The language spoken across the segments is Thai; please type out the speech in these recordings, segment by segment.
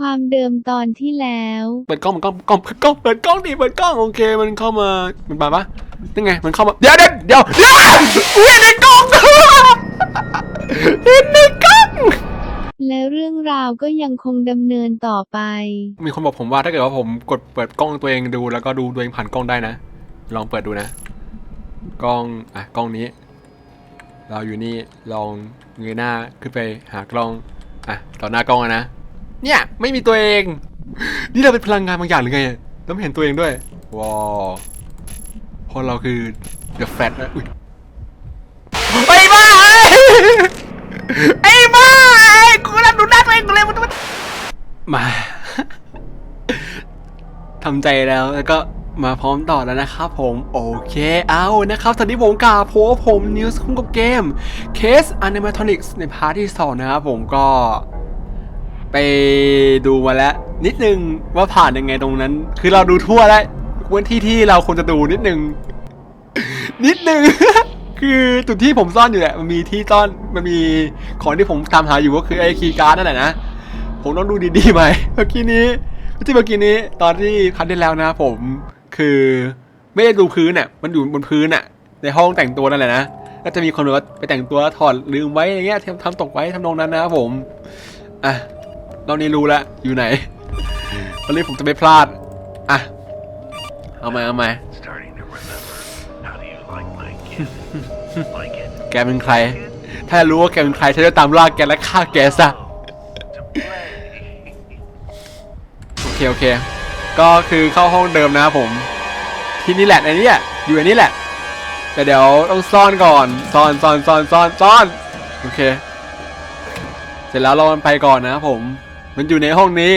ความเดิมตอนที่แล้วเปิดกล้องมันกล้องกล้องเปิดกล้องเปิดกล้องดิเปิดกล้องโอเคมันเข้ามามันมาปะนี่ไงมันเข้ามาเดี๋ยวเดี๋ยวเดี๋ยวเดี๋ยวกูเห็นในกล้องเห็นในกล้องและเรื่องราวก็ยังคงดำเนินต่อไป มีคนบอกผมว่าถ้าเกิดว่าผมกดเปิดกล้องตัวเองดูแล้วก็ดูตัวเองผ่านกล้องได้นะ ลองเปิดดูนะ กล้องอะกล้องนี้ เราอยู่นี่ลองเงยหน้าขึ้นไปหากล้องอะต่อหน้ากล้องอะนะ เนี่ย ไม่มีตัวเอง นี่เราเป็นพลังงานบางอย่างหรือไงเราไม่เห็นตัวเองด้วยว้าวพราะเราคือ The Fat นะอุ้ยไอ้บ้าไอ้บ้าไอ้กูรับดูหน้าตัวเองกูเลยมันมันมาทำใจแล้วแล้วก็มาพร้อมต่อแล้วนะครับผมโอเคเอานะครับตอนนี้ผมกาโพสผมนิวส์คุ้มกับเกม Case Animatronics ในพาร์ทที่สองนะครับผมก็ ไปดูมาแล้ว นิดนึงว่าผ่านยังไงตรงนั้น คือเราดูทั่วแล้ววันที่ที่เราควรจะดูนิดนึง นิดนึง คือจุดที่ผมซ่อนอยู่แหละมันมีที่ซ่อนมันมีของที่ผมตามหาอยู่ก็คือไอ้คีย์การ์ดนั่นแหละนะผมต้องดูดีๆไหมเมื่อกี้นี้ที่เมื่อกี้นี้ตอนที่คัดได้แล้วนะ ผมคือไม่ได้ดูพื้นอะมันอยู่บนพื้นอะ ในห้องแต่งตัวนั่นแหละนะก็จะมีคนแบบว่าไปแต่งตัวถอดลืมไว้อย่างเงี้ยทำทำตกไว้ทำนองนั้นนะครับผมอะ ตอนนี้รู้แล้วอยู่ไหนตอนนี้ผมจะไม่พลาด อะ เอามาเอามา Starting to remember. How do you like my kid? like it? แกเป็นใคร ถ้ารู้ว่าแกเป็นใครฉันจะตามล่าแกและฆ่าแกซะ To play. โอเค โอเค ก็คือเข้าห้องเดิมนะครับผม ที่นี่แหละในนี้แหละอยู่ในนี้แหละ แต่เดี๋ยวต้องซ่อนก่อน ซ่อนซ่อนซ่อนซ่อนซ่อน โอเค เสร็จแล้วเรามันไปก่อนนะครับผม มันอยู่ในห้องนี้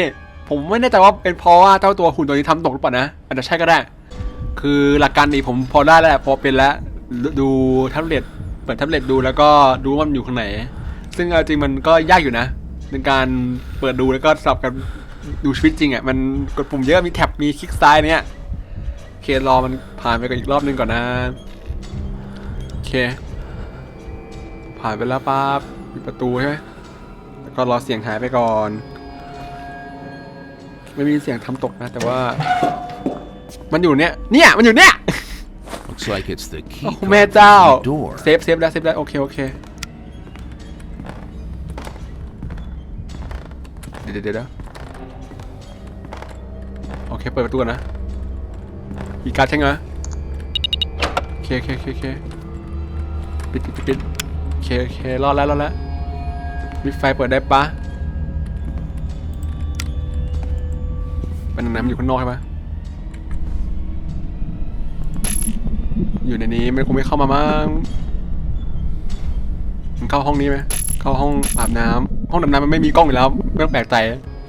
ผมไม่แน่ใจว่าเป็นเพราะว่าเจ้าตัวหุ่นตัวนี้ทำตกหรือเปล่านะอาจจะใช่ก็ได้ คือหลักการนี้ผมพอได้แล้วแหละพอเป็นแล้วดูแท็บเล็ตเปิดแท็บเล็ตดูแล้วก็ดูว่ามันอยู่ข้างไหน ซึ่งจริงมันก็ยากอยู่นะในการเปิดดูแล้วก็สลับกันดูชีวิตจริงอะมันกดปุ่มเยอะมีแท็บมีคลิกซ้ายเนี่ยโอเครอมันผ่านไปก่อนอีกรอบนึงก่อนนะโอเค ผ่านไปแล้วปั๊บมีประตูใช่ไหมแล้วก็รอเสียงหายไปก่อน ไม่มีเสียงทำตกนะ แต่ว่า มันอยู่เนี่ย เนี่ย มันอยู่เนี่ย Looks like it's the key โอ้ card แม่เจ้า to the door. เซฟเซฟแล้วเซฟแล้วโอเค โอเค เดี๋ยวเดี๋ยวเดี๋ยวโอเค เปิดประตูก่อนนะอีกการดใช่ไหมโอเคโอเคโอเคโอเคปิดปิดปิดปิดโอเคโอเครอดแล้วรอดแล้ว มีไฟเปิดได้ปะ มันน้ำอยู่ข้างนอกใช่ปะอยู่ในนี้มันคงไม่เข้ามามั้งมันเข้าห้องนี้ไหมเข้าห้องอาบน้ำห้องอาบน้ำมันไม่มีกล้องอยู่แล้วไม่ต้องแปลกใจ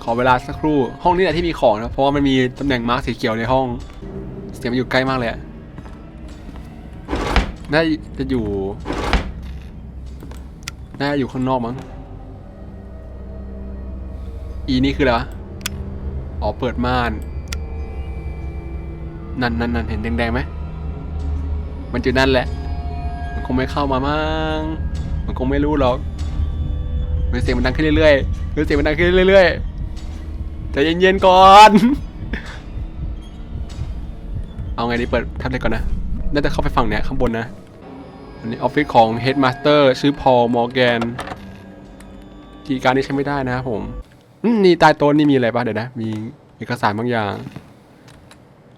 ขอเวลาสักครู่ ห้องนี้แหละที่มีของนะเพราะว่ามันมีตำแหน่งมาร์คสีเขียวในห้อง เสียงมันอยู่ใกล้มากเลยน่าจะอยู่น่าจะอยู่ข้างนอกมั้งอีนี่คืออะไรวะ อ๋อเปิดม่าน นั่นนั่นนั่นเห็นแดงๆไหม มันอยู่นั่นแหละ มันคงไม่เข้ามามั้ง มันคงไม่รู้หรอกเฮ้ยเสียงมันดังขึ้นเรื่อยๆเฮ้ยเสียงมันดังขึ้นเรื่อยๆใจเย็นๆก่อน เอาไงดีเปิดแท็บเล็ตก่อนนะ น่าจะเข้าไปฝั่งเนี้ยข้างบนนะอันนี้ออฟฟิศของ Headmaster ชื่อพอลมอร์แกน กีการนี่ใช้ไม่ได้นะครับผม นี่ใต้โต๊ะนี่มีอะไรปะเดี๋ยวนะ มีเอกสารบางอย่าง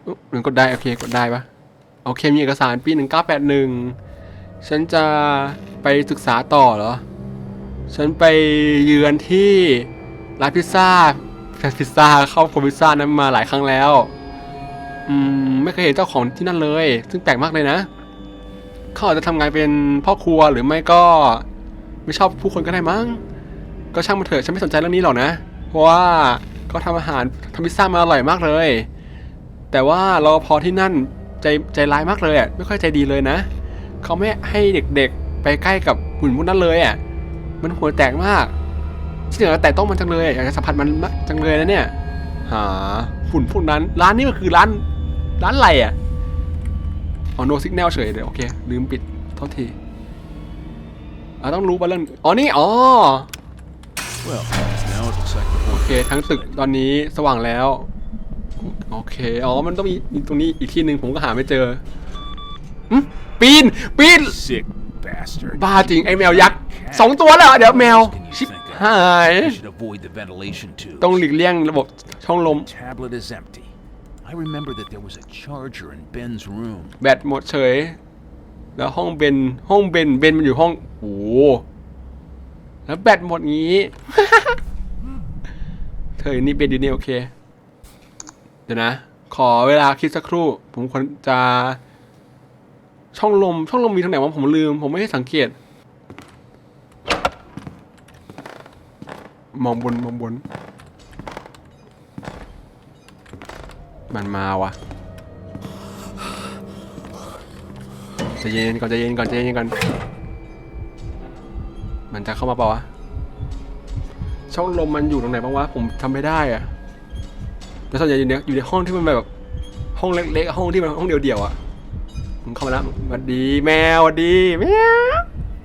อุ๊ยมันกดได้ โอเคกดได้ปะโอเคมีเอกสารปี 1981 ฉันจะไปศึกษาต่อเหรอ ฉันไปเยือนที่ร้านพิซซ่าแฟนพิซซ่าเข้าครัวพิซซ่านั้นมาหลายครั้งแล้ว อืมไม่เคยเห็นเจ้าของที่นั่นเลย ซึ่งแปลกมากเลยนะ เขาอาจจะทำงานเป็นพ่อครัวหรือไม่ก็ ไม่ชอบผู้คนก็ได้มั้ง ก็ช่างมันเถอะฉันไม่สนใจเรื่องนี้หรอกนะ เพราะว่าเขาทำอาหารทำพิซซ่ามาอร่อยมากเลย แต่ว่ารปภที่นั่นใจใจร้ายมากเลยอะไม่ค่อยใจดีเลยนะเขาไม่ให้เด็กๆไปใกล้กับหุ่นพวกนั้นเลยอะมันหัวแตกมากที่เหลือแต่ต้องมันจังเลยอยากจะสัมผัสมันจังเลยนะเนี่ย หาหุ่นพวกนั้น ร้านนี้มันคือร้านร้านอะไรอะอ๋อโนซิกแนลเฉยเดี๋ยโอเค ลืมปิดโทษทีอะต้องรู้ว่าเรื่องอ๋อนี่อ๋อ Well, เคทั้งตึกตอนนี้สว่างแล้ว โอเค อ๋อ มันต้องมีมีตรงนี้อีกที่หนึ่งผมก็หาไม่เจอหึปีน ปีน Sick bastard. บ้าจริงไอ้แมวยักษ์สองตัวแล้วเหรอเดี๋ยวแมว ชิบหาย You should avoid the ventilation tubes. ต้องหลีกเลี่ยงระบบช่องลม Tablet is empty. I remember that there was a charger in Ben's room. แบตหมดเฉย แล้วห้องเบน ห้องเบน เบนมันอยู่ห้อง โอ้โหแล้วแบตหมดงี้เธ ออนี่เบนอยู่นี่โอเค เดี๋ยวนะ ขอเวลาคิดสักครู่ ผมควรจะ ช่องลม ช่องลมมีทางไหนวะผมลืม ผมไม่ได้สังเกต มองบนมองบน มันมาวะจะเย็นก่อนจะเย็นก่อนจะเย็นก่อน มันจะเข้ามาเปล่าวะ ช่องลมมันอยู่ตรงไหนบ้างวะผมทำไม่ได้อะแล้วส่วนใหญ่อยู่ในอยู่ในห้องที่มันแบบห้องเล็กๆห้องที่มันห้องเดียวๆอะผมเข้ามาแล้วสวัสดีแมวสวัสดีแมว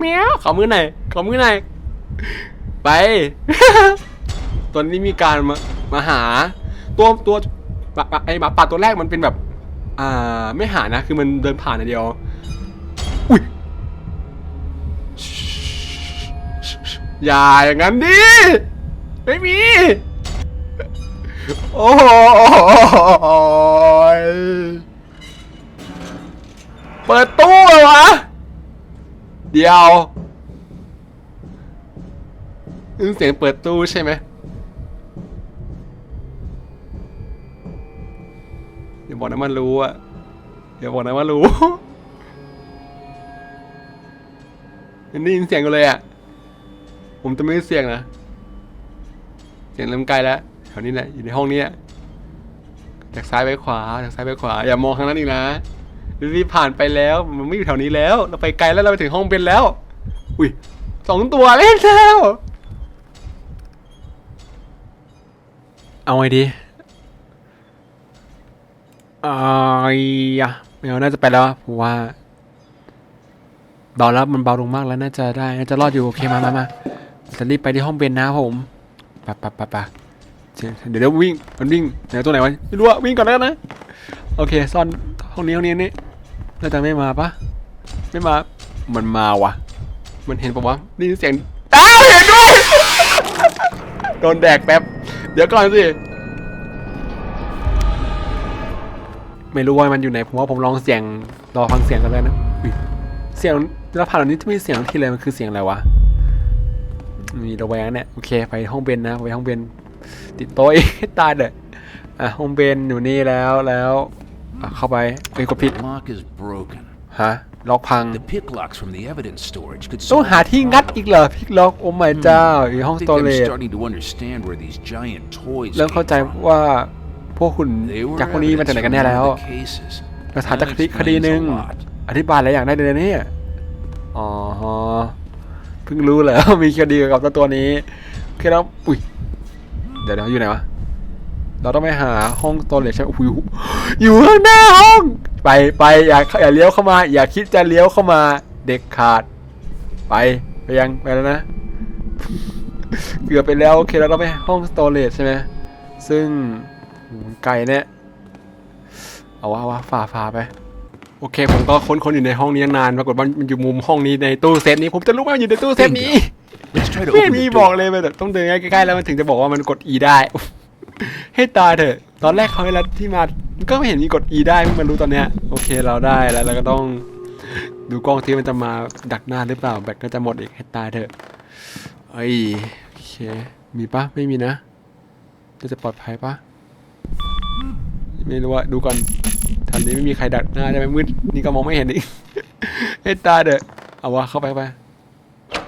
แมวขอมือหน่อยขอมือหน่อยไปตัวนี้มีการมามาหา ตัวตัวไอหมาป่าตัวแรกมันเป็นแบบ อ่าไม่หานะ คือมันเดินผ่านอย่างเดียว อย่าอย่างนั้นดิ ไม่มี โอ้ยเปิดตู้เลยวะ เดี๋ยวเสียงเปิดตู้ใช่ไหมอย่าบอกนะมันรู้อะอย่าบอกนะว่ารู้ยังได้ยินเสียงกันเลยอะ ผมจะไม่ได้เสี่ยงนะ เสียงเริ่มไกลแล้วแถวนี้แหละอยู่ในห้องนี้อะจากซ้ายไปขวาจากซ้ายไปขวา อย่ามองข้างนั้นอีกนะรีบผ่านไปแล้ว มันไม่อยู่แถวนี้แล้ว เราไปไกลแล้วเราไปถึงห้องเบนแล้ว อุ้ยสองตัวเล่นแล้วเอาไงดีเอ้ยอะไม่เอาน่าจะไปแล้วผมว่าเบาแล้วมันเบาลงมากแล้วน่าจะได้ น่าจะรอดอยู่โอเคมามามา จะรีบไปที่ห้องเบนนะครับผมปะปะปะปะเดี๋ยวเดี๋ยววิ่ง มันวิ่งไหนตัวไหนวะ ไม่รู้อะวิ่งก่อนแล้วกันะ โอเค ซ่อนห้องนี้ห้องนี้นี่น่าจะไม่มาปะไม่มา มันมาว่ะมันเห็นปะวะได้เสียง อ้าวเห็นด้วย โดนแดกแป๊บ เดี๋ยวก่อนสิ ไม่รู้ว่ามันอยู่ไหน ผมว่าผมลองเสียง รอฟังเสียงกันเลยนะ เสียงแล้วผ่านเหล่านี้จะมีเสียงที่อะไรมันคือเสียงอะไรวะ มีระแวงเนี่ยโอเคไปห้องเบนนะไปห้องเบนติดโต๊ะอีกให้ตายเลยอะห้องเบนอยู่นี่แล้วแล้วอะเข้าไปเอ้ยกดผิด The lock is broken. ฮะล็อกพัง The pick locks from the evidence storage could ต้อง solve หา the ที่ problem. งัดอีกเหรอพิกล็อกโอ้ my เจ้าอยู่ห้อง I ส think โต I'm เลต starting to understand where these giant toys เริ่ม came เข้าใจ from. ว่าพวกคุณ They were จากพวกนี้มาจากไหน evidence กันแน่ from แล้ว one of the cases. หลักฐานจาก That คดีคดี explains หนึ่ง a lot. อธิบายหลายอย่างได้เลยนะเนี่ยอ๋อฮะ เพิ่งรู้เลยว่ามีคดีเกี่ยวกับตัวนี้โอเคแล้วอุ้ยเดี๋ยวเดี๋ยวอยู่ไหนวะเราต้องไปหาห้องสโตเลตใช่ไหมอุ้ยอยู่ข้างหน้าห้อง ไปไปอย่าอย่าเลี้ยวเข้ามา อย่าคิดจะเลี้ยวเข้ามา เด็กขาด ไปไปยังไปแล้วนะเกือบไปแล้วโอเคเราต้องไปห้องสโตเลตใช่ไหมซึ่งไกลเนี่ยเอาวะเอาวะฝ่าฝ่าไป โอเค ผมก็ค้นค้นอยู่ในห้องนี้นานปรากฏว่ามันอยู่มุมห้องนี้ในตู้เซฟนี้ ผมจะรู้ว่ามันอยู่ในตู้เซฟนี้ Let's try to ไม่ open มี the บอก door. เลยแบบต้องเดินใกล้ๆแล้วมันถึงจะบอกว่ามันกด E ได้ ให้ตายเถอะ ตอนแรกเขาให้รัดที่มามันก็ไม่เห็นมีกด E ได้เพิ่งมารู้ตอนเนี้ยโอเคเราได้แล้วเราก็ต้อง ดูกล้องที่มันจะมาดักหน้าหรือเปล่าแบตก็จะหมดอีกให้ตายเถอะเอ้ยโอเคมีปะไม่มีนะจะจะปลอดภัยปะไม่รู้ว่าดูก่อน ทางนี้ไม่มีใครดักหน้าใช่ไหมมืดนี่ก็มองไม่เห็นอีกให้ตายเถอะเอาวะเข้าไปเข้าไป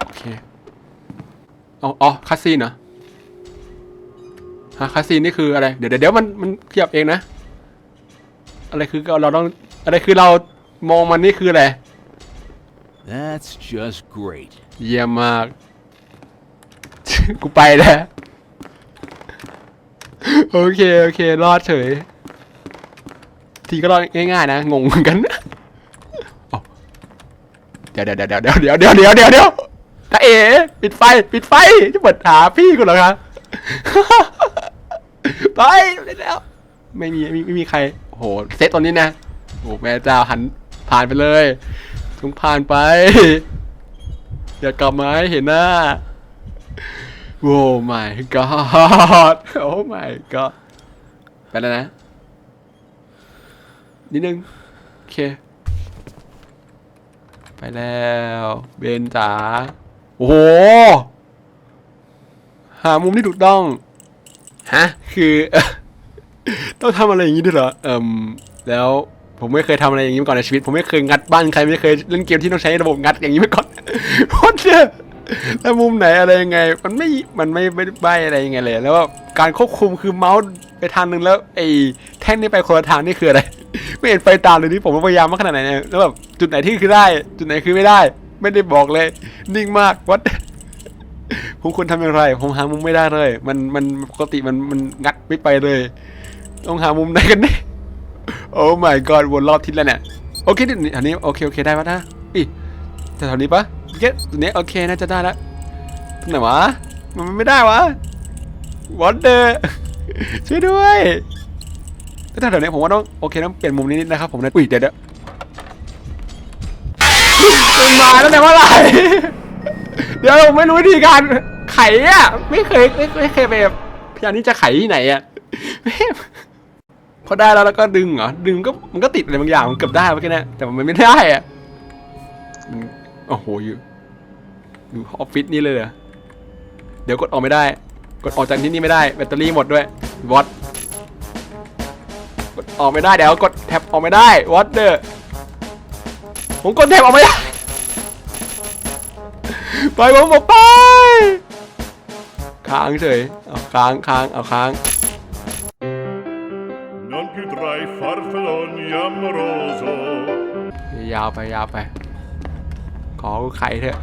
โอเคเอาอ๋อคาซีนเหรอฮะคาซีนนี่คืออะไรเดี๋ยวเดี๋ยวเดี๋ยวมันมันขยับเองนะ อะไรคือเราต้องอะไรคือเรามองมันนี่คืออะไร That's just great. เยี่ยมมาก กูไปแล้ว โอเค โอเค รอดเฉย ทีก็รอดง่ายๆนะ งงเหมือนกันเดี๋ยวเดี๋ยวเดี๋ยวเดี๋ยวเดี๋ยวเดี๋ยวเดี๋ยวเดี๋ยวเดี๋ยวตาเอ๋ปิดไฟ ปิดไฟ จะเปิดหาพี่กูเหรอครับไปไปแล้ว ไม่มีไม่มีใคร โห เซตตอนนี้นะ โอ้แม่เจ้าหันผ่านไปเลยต้องผ่านไป อย่ากลับมาให้เห็นหน้าโอ้ my god โอ้ my god ไปแล้วนะ นิดนึง โอเค ไปแล้ว เบนจ๋า โอ้โห หามุมที่ถูกต้อง ฮะ คือ ต้องทำอะไรอย่างนี้ด้วยเหรอ เอ่มแล้วผมไม่เคยทำอะไรอย่างนี้มาก่อนในชีวิต ผมไม่เคยงัดบ้านใคร ไม่เคยเล่นเกมที่ต้องใช้ระบบงัดอย่างนี้มาก่อนโคตรเนี่ยแล้วมุมไหนอะไรยังไง มันไม่ มันไม่ไม่ใบอะไรยังไงเลย แล้วว่าการควบคุมคือเมาส์ไปทางหนึ่งแล้วไอ้แท่งนี่ไปคนละทางนี่คืออะไร ไม่เห็นไปตามเลยนี่ผมพยายามมากขนาดไหนเนี่ยแล้วแบบจุดไหนที่คือได้ จุดไหนคือไม่ได้ ไม่ได้บอกเลย นิ่งมากวัดผมควรทำอย่างไร ผมหามุมไม่ได้เลย มันมันปกติมันมันงัดไม่ไปเลย ต้องหามุมไหนกันแน่โอ้ my god วนรอบทิศแล้วเนี่ยโอเคนี่อันนี้โอเคโอเคได้ปะนะอีแต่แถวนี้ปะเย้ตัวนี้โอเคน่าจะได้แล้วตรงไหนวะมันไม่ได้วะวอตเดอร์ช่วยด้วย แต่แถวนี้ผมว่าต้องโอเคต้องเปลี่ยนมุมนิดๆนะครับผมนะอุ้ยเดี๋ยวเดี๋ยวมันมาแล้วแต่เมื่อไหร่เดี๋ยวผมไม่รู้วิธีการไขอะไม่เคยไม่ไม่เคยไปแบบพยายามที่จะไขที่ไหนอะไม่พอได้แล้วแล้วก็ดึงเหรอดึงก็มันก็ติดอะไรบางอย่างมันเกือบได้เมื่อกี้นะแต่มันไม่ได้อะมันโอ้โหอยู่อยู่ออฟฟิศนี่เลยเหรอเดี๋ยวกดออกไม่ได้ กดออกจากที่นี่ไม่ได้แบตเตอรี่หมดด้วยวอต กดออกไม่ได้เดี๋ยวกดแท็บออกไม่ได้วอตเดอร์ผมกดแท็บออกไม่ได้ไปผมบอกไปค้างเฉยเอาค้างค้างเอาค้าง Non più tra i farfalloni amoroso. ยาวไปยาวไป ขอไข่เถอะ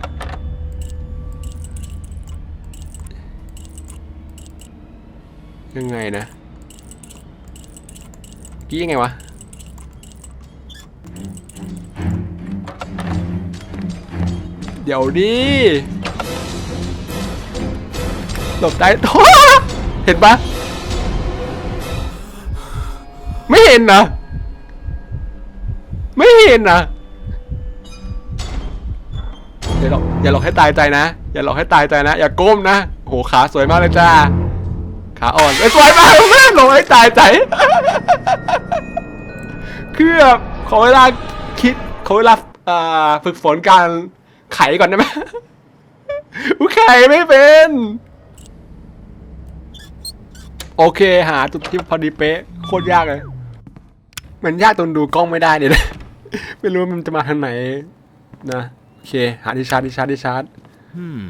ยังไงนะ กี้ยังไงวะ เดี๋ยวดิหลบได้เห็นปะไม่เห็นนะไม่เห็นนะอย่าหลอกอย่าหลอกให้ตายใจนะ อย่าหลอกให้ตายใจนะ อย่าก้มนะโอ้โหขาสวยมากเลยจ้าขาอ่อนเอ้สวยมากแม่หลอกให้ตายใจ คือแบบขอเวลาคิดขอเวลาอ่าฝึกฝนการไขก่อนได้ไหมอุ้ยไขไม่เป็น โอเคหาจุดที่พอดีเป๊ะโคตรยากเลย มันยากตรงดูกล้องไม่ได้เนี่ยนะไม่รู้ว่ามันจะมาทางไหนนะโอเค หาที่ชาร์จที่ชาร์จที่ชาร์จ Hmm.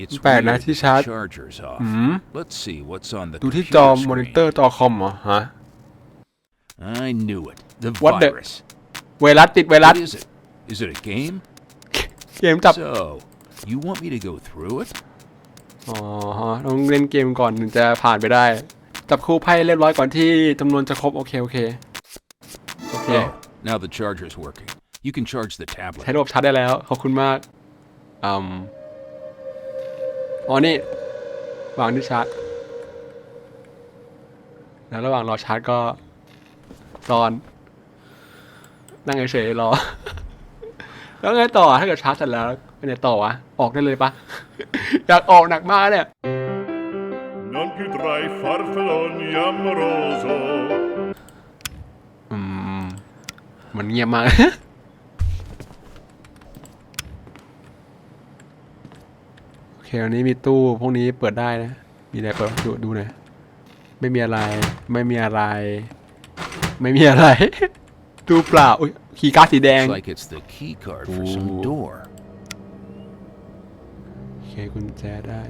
It's แปลกนะ weird. ที่ชาร์จ Charger's off. อืม Let's see what's on the ดูที่จอ computer มอนิ screen. เตอร์จอคอมเหรอฮะ I knew it. The What the- virus. ไวรัสติดไวรัส What is it? Is it a game? เกมจับ So, you want me to go through it? อ๋อฮะต้องเล่นเกมก่อนถึงจะผ่านไปได้ จับคู่ไพ่เรียบร้อยก่อนที่จำนวนจะครบ โอเค โอเค โอเค Oh, now the charger's working. You can charge the ใช้ tablet. ระบบชาร์จได้แล้ว ขอบคุณมากอืมอ๋อนี่ วางที่ชาร์จ แล้วระหว่างรอชาร์จก็ตอน นั่งเฉยๆรอ แล้วไงต่อถ้าเกิดชาร์จเสร็จแล้วไปไหนต่อวะ ออกได้เลยปะ อยากออกหนักมากเนี่ย Non più tra i farfalloni amoroso. อืม มันเงียบมาก โอเคอันนี้มีตู้พวกนี้เปิดได้นะ มีอะไรเปิดดูดูหน่อยไม่มีอะไร ไม่มีอะไร ไม่มีอะไร ตู้เปล่าอุ้ยคีย์การ์ดสีแดง Looks like it's the key card for some Ooh. door. โอเคกุญแจได้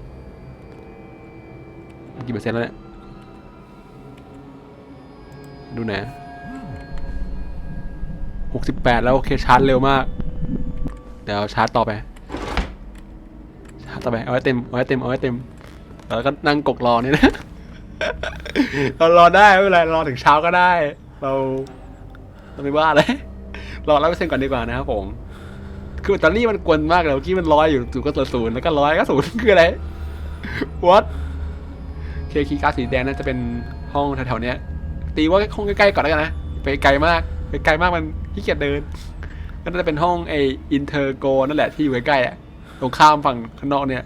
กี่เปอร์เซ็นต์แล้วเนี่ย ดูหน่อยหกสิบแปดแล้ว โอเค ชาร์จเร็วมาก เดี๋ยวชาร์จต่อไป ชาร์จต่อไป เอาไว้เต็ม เอาไว้เต็ม เอาไว้เต็ม แล้วก็นั่งกกรอเนี่ยนะ เรารอได้ ไม่เป็นไร รอถึงเช้าก็ได้ เรา เราไม่ว่าเลยรอร้อยเปอร์เซ็นต์ก่อนดีกว่านะครับผม คือแบตเตอรี่มันกวนมากเลยเมื่อกี้มันร้อยอยู่ศูนย์ก็ศูนย์แล้วก็ร้อยก็ศูนย์คืออะไร what เคคีการ์ดสีแดงน่าจะเป็นห้องแถวๆนี้ตีว่าห้องใกล้ๆก่อนแล้วกันนะไปไกลมากไปไกลมากมันขี้เกียจเดินก็น่าจะเป็นห้องไออินเตอร์โกนั่นแหละที่อยู่ใกล้ๆอะตรงข้ามฝั่งข้างนอกเนี่ย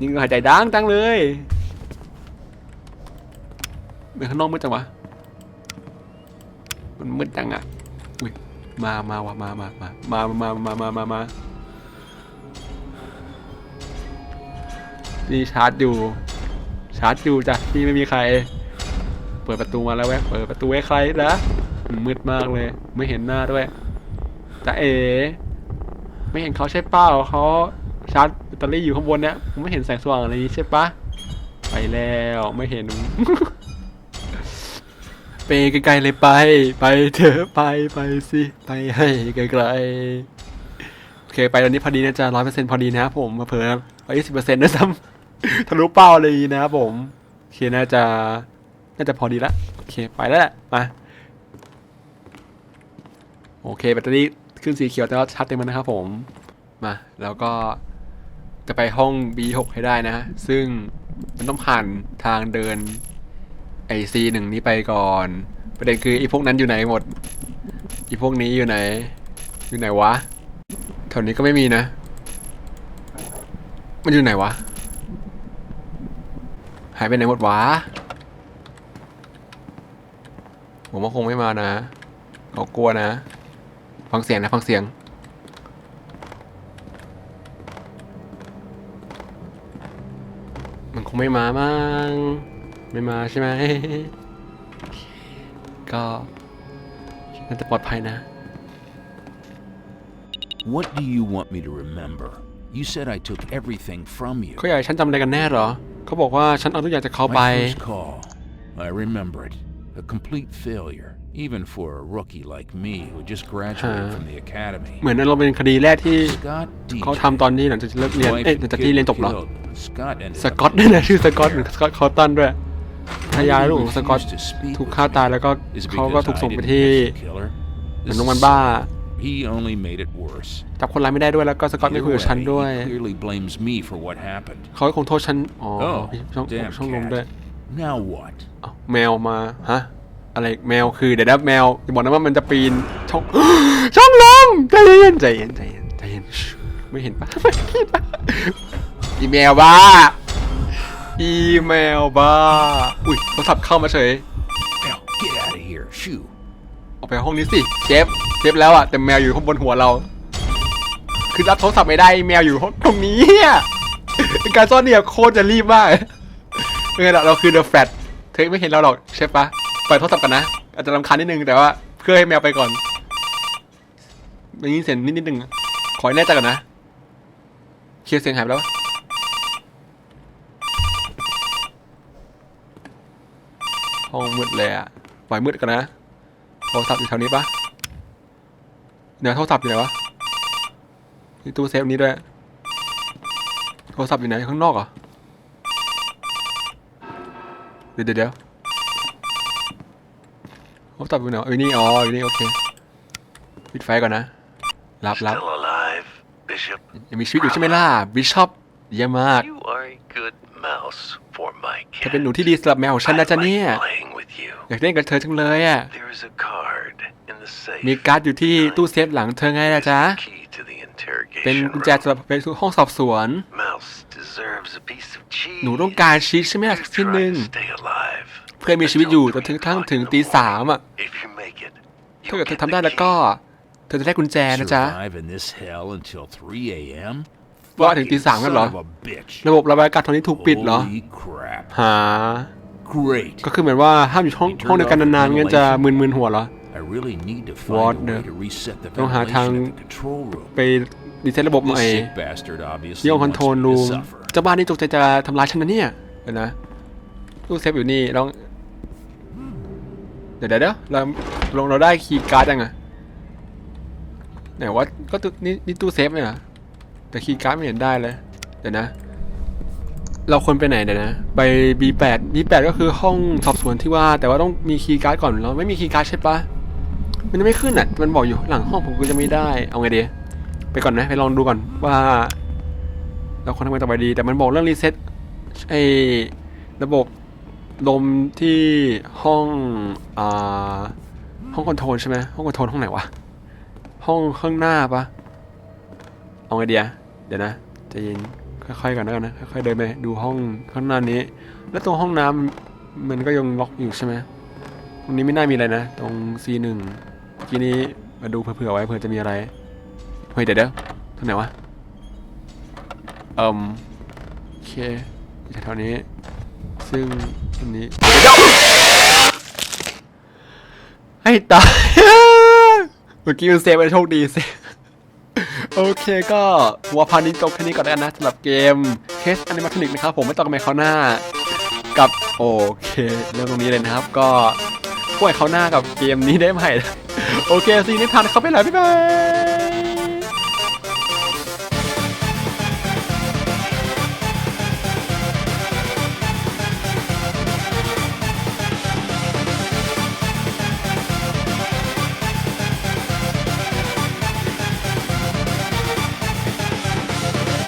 ยิงหายใจดังจังเลยเป็นข้างนอกมืดจังวะ มันมืดจังอะอุ้ยมามาวะมามามามามามามามามานี่ชาร์จอยู่ ชาร์จอยู่จ้ะที่ไม่มีใคร เปิดประตูมาแล้วแวะเปิดประตูให้ใครนะมืดมากเลย ไม่เห็นหน้าด้วยจ้าเอไม่เห็นเขาใช่ป้าเขาชาร์จแบตเตอรี่อยู่ข้างบนเนี่ยผมไม่เห็นแสงสว่างอะไรนี้ใช่ปะไปแล้วไม่เห็น ไปไกลๆเลยไป ไปเถอะไปไปสิไปให้ไกลๆโอเคไปตอนนี้พอดีนะจ๊ะร้อยเปอร์เซ็นต์พอดีนะครับผมมาเพิ่มไปยี่สิบเปอร์เซ็นต์ด้วยซ้ำทะลุเป้าเลยนะครับผมโอเคน่าจะน่าจะพอดีละโอเคไปแล้วแหละมาโอเคแบตเตอรี่ขึ้นสีเขียวแต่ว่าชัดเต็มแล้วนะครับผมมาแล้วก็จะไปห้อง B6 ให้ได้นะ ซึ่งมันต้องผ่านทางเดิน อซีหนึ่งนี้ไปก่อน ประเด็นคือไอพวกนั้นอยู่ไหนหมดไอพวกนี้อยู่ไหน อยู่ไหนวะแถวนี้ก็ไม่มีนะ มันอยู่ไหนวะ หายไปไหนหมดวะ ผมว่าคงไม่มานะเขากลัวนะ ฟังเสียงนะ ฟังเสียง มันคงไม่มามั้ง ไม่มาใช่ไหม ก็น่าจะปลอดภัยนะ What do you want me to remember? You said I took everything from you. เขาอยากให้ฉันจำอะไรกันแน่เหรอ เขาบอกว่าฉันเอาทุกอย่างจากเขาไป My first call. I remember it. A complete failure, even for a rookie like me who just graduated Huh. from the academy. เหมือนเราเป็นคดีแรกที่ Scott D. เขาทำตอนนี้หลังจากเลิกเรียนเอ๊ะหลังจากที่เรียนจบเหรอ Scott ended สกอตด้วยนะชื่อสกอต เหมือนสกอตคอตตันด้วย ทายายลูกของสกอตถูกฆ่าตายแล้วก็เขาก็ถูกส่งไปที่เหมือนโรงพยาบาลบ้า He only made it worse. จับคนร้ายไม่ได้ด้วยแล้วก็สกอตไม่คุยกับฉัน Either ด้วย way, He clearly blames me for what happened. เขาคงโทษฉัน อ๋อ Oh, ช่อง damn ช่องลม cat. ด้วย Now what? อ้าวแมวมา ฮะ อะไรแมวคือเดี๋ยวนะแมวอย่าบอกนะว่ามันจะปีนช่อง ช่องลมใจเย็นใจเย็นใจเย็นใจเย็นชิไม่เห็นปะไม่เห็นปะอีเมลบ้า อีเมลบ้า อุ้ยโทรศัพท์เข้ามาเฉย Now get out of here. Shoo. ออกไปห้องนี้สิเชฟเชฟแล้วอะแต่แมวอยู่ข้างบนหัวเรา คือรับโทรศัพท์ไม่ได้แมวอยู่ห้องตรงนี้อะเป็นการซ่อนเนี่ยโคตรจะรีบมากเออเราคือเดอะแฟตเธอไม่เห็นเราหรอกใช่ปะปล่อยโทรศัพท์กันนะ อาจจะรำคาญนิดนึงแต่ว่าเพื่อให้แมวไปก่อนได้ยินเสียงนิดนิดนึงขอให้แน่ใจก่อนนะเคลียร์เสียงหายไปแล้ววะ ห้องมืดเลยอะปล่อยมืดกันนะ โทรศัพท์อยู่แถวนี้ปะเดี๋ยวโทรศัพท์อยู่ไหนวะนี่ตู้เซฟนี้ด้วย โทรศัพท์อยู่ไหนข้างนอกเหรอ เดี๋ยวเดี๋ยวเดี๋ยวโทรศัพท์อยู่ไหนวะเออนี่อ๋ออยู่นี่โอเค ปิดไฟก่อนนะ รับรับ Still alive, Bishop? ยังมีชีวิตอยู่ใช่ไหมล่ะ บิชอปเยี่ยมมาก You are a good mouse for my เธอ cat. เป็นหนูที่ดีสำหรับแมวของฉันนะ I จ๊ะเนี่ย like playing with you. อยากเล่นกับเธอจังเลยอะ There is a card in the safe. มีการ์ดอยู่ที่ตู้เซฟหลังเธอไงล่ะจ๊ะ Key to the interrogation เป็นกุญแจ room. สำหรับไปสู่ห้องสอบสวน Mouse deserves a piece of cheese. หนูต้องการชีสใช่ไหมล่ะ You สักชิ้น try หนึ่ง to stay alive เพื่อมีชีวิตอยู่จ until นถึง three ทั้ง o'clock ถึง in the ตี morning. สามอะ If you make it, ถ้า you'll เกิดเธอ get ทำได้ the แล้วก็ key. เธอจะได้กุญแจนะจ๊ะ Survive in this hell until 3 a.m. ว่าถึงตีสามกันเหรอ Son of a bitch. ระบบระบายอากาศตอนนี้ถูกปิดเหรอ Holy crap. หา Great. ก็คือเหมือนว่าห้ามอยู่ห้องห้องเดียวกันนานๆงั้นจะมึนๆหัวเหรอ I really need to What find a way the- to reset the ต้องหาทาง ventilation at the control room. ไปรีเซ็ตระบบหน่อย This sick bastard obviously ที่ห้องคอน wants โทรล me รู to ม suffer. เจ้าบ้านนี่จงใจจะทำร้ายฉันนะเนี่ยเดี๋ยวนะตู้เซฟอยู่นี่ลองเดี๋ยวเดี๋ยวเดี๋ยวเราลงเราได้คีย์การ์ดยังไงไหนว่าก็ตู้นี่นี่ตู้เซฟเนี่ยเหรอแต่คีย์การ์ดไม่เห็นได้เลยเดี๋ยวนะ เราควรไปไหนเดี๋ยวนะ ไป B8 B8 ก็คือห้องสอบสวนที่ว่า แต่ว่าต้องมีคีย์การ์ดก่อนเราไม่มีคีย์การ์ดใช่ปะมันไม่ขึ้นอะ มันบอกอยู่หลังห้องผมก็จะไม่ได้ เอาไงดี ไปก่อนนะไปลองดูก่อนว่า เราควรทำไงต่อไปดี แต่มันบอกเรื่องรีเซ็ตไอ้ระบบลมที่ห้องอ่าห้องคอนโทรลใช่ไหมห้องคอนโทรลห้องไหนวะ ห้องข้างหน้าปะเอาไงเดียเดี๋ยวนะใจะยิน ค่อยๆกันแล้วกันนะค่อยๆเดินไปดูห้องข้างหน้านี้ แล้วตรงห้องน้ำมันก็ยังล็อกอยู่ใช่ไหมตรงนี้ไม่น่ามีอะไรนะ ตรง C1 เมื่อกี้นี้มาดูเผื่อๆไว้เผื่อจะมีอะไรเฮ้ยเดี๋ยวเดี๋ยวตรงไหนวะเอ่มโอเคอยู่แถวนี้ ซึ่งอันนี้ให้ตายเมื่อกี้มันเซฟไปโชคดีเซฟ โอเคก็วัวพานี้จบแค่นี้ก่อนแล้วกันนะสำหรับเกมเคสอนิมาทลิกนะครับผมไม่ต้องไปเขาวหน้ากับโอเคเรื่องตรงนี้เลยนะครับ ก็ป่วยเขาวหน้ากับเกมนี้ได้ไหมโอเคซีนิทานเข้าไปแล้วบ๊ายบาย